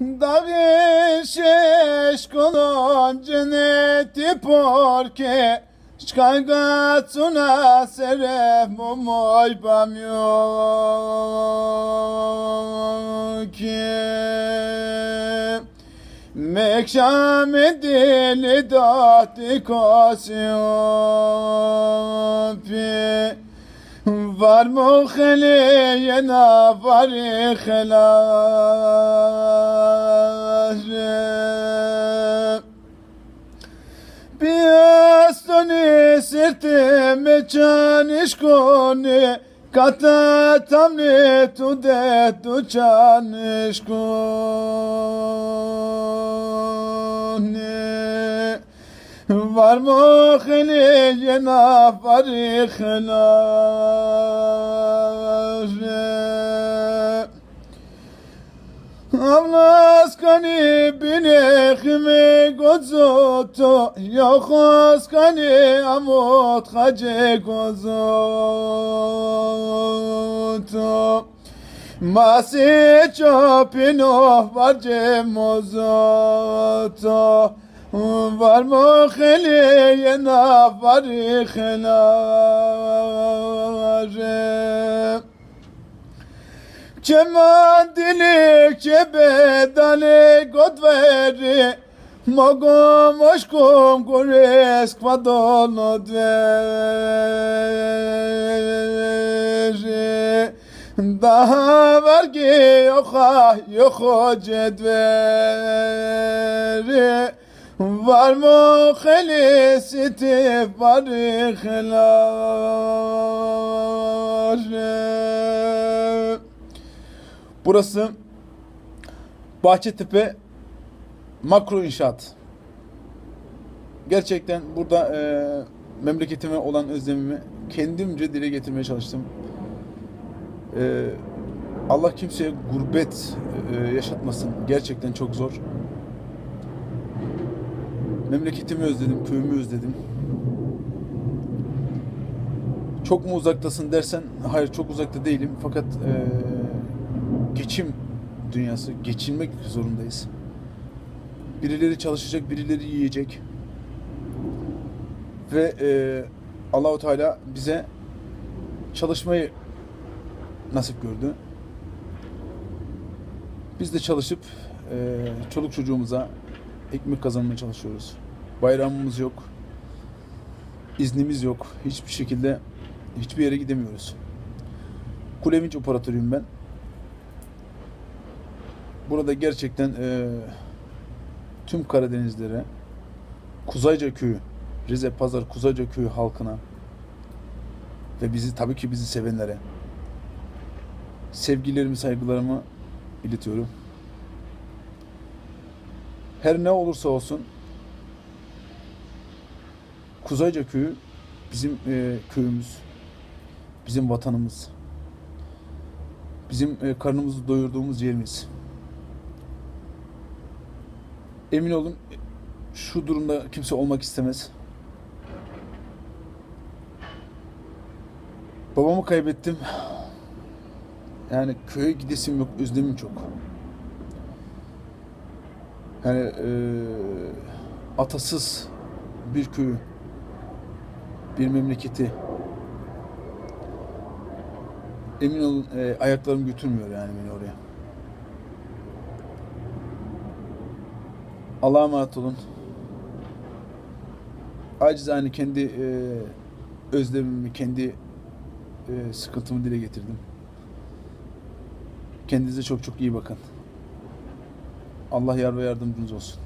Davi šeškolom dženeti porke Škajga cuna sere moj pamjoke Mekşam dili dati kasiyopi Var mu yena var sirtime çaniş koni Kata tamni tu de tu çaniş koni Var mı khili yena گذوتو یا خواست کنی اموت خجه گذوتو تو چاپینو برجه موزوتو بر ما خیلی یه نفری خلاجه چه من دلی که بدن گد Mogom oşkum kures kvadono dveri Daha var ki yoka yoko cedveri Var mı helisiti var hilare Burası Bahçetepe Makro İnşaat. Gerçekten burada e, memleketime olan özlemimi kendimce dile getirmeye çalıştım. E, Allah kimseye gurbet e, yaşatmasın. Gerçekten çok zor. Memleketimi özledim, köyümü özledim. Çok mu uzaktasın dersen hayır çok uzakta değilim fakat e, geçim dünyası geçinmek zorundayız. Birileri çalışacak, birileri yiyecek. Ve e, Allahu Teala bize çalışmayı nasip gördü. Biz de çalışıp e, çoluk çocuğumuza ekmek kazanmaya çalışıyoruz. Bayramımız yok. iznimiz yok. Hiçbir şekilde hiçbir yere gidemiyoruz. Kulevinç operatörüyüm ben. Burada gerçekten e, tüm Karadenizlere, Kuzayca Köyü, Rize Pazar Kuzayca Köyü halkına ve bizi tabii ki bizi sevenlere sevgilerimi, saygılarımı iletiyorum. Her ne olursa olsun Kuzayca Köyü bizim e, köyümüz, bizim vatanımız, bizim e, karnımızı doyurduğumuz yerimiz. Emin olun şu durumda kimse olmak istemez. Babamı kaybettim. Yani köye gidesim yok, özlemim çok. Yani eee, atasız bir köyü, bir memleketi. Emin olun eee, ayaklarım götürmüyor yani beni oraya. Allah'a emanet olun. Acizane kendi eee özlemimi, kendi eee, sıkıntımı dile getirdim. Kendinize çok çok iyi bakın. Allah yar ve yardımcınız olsun.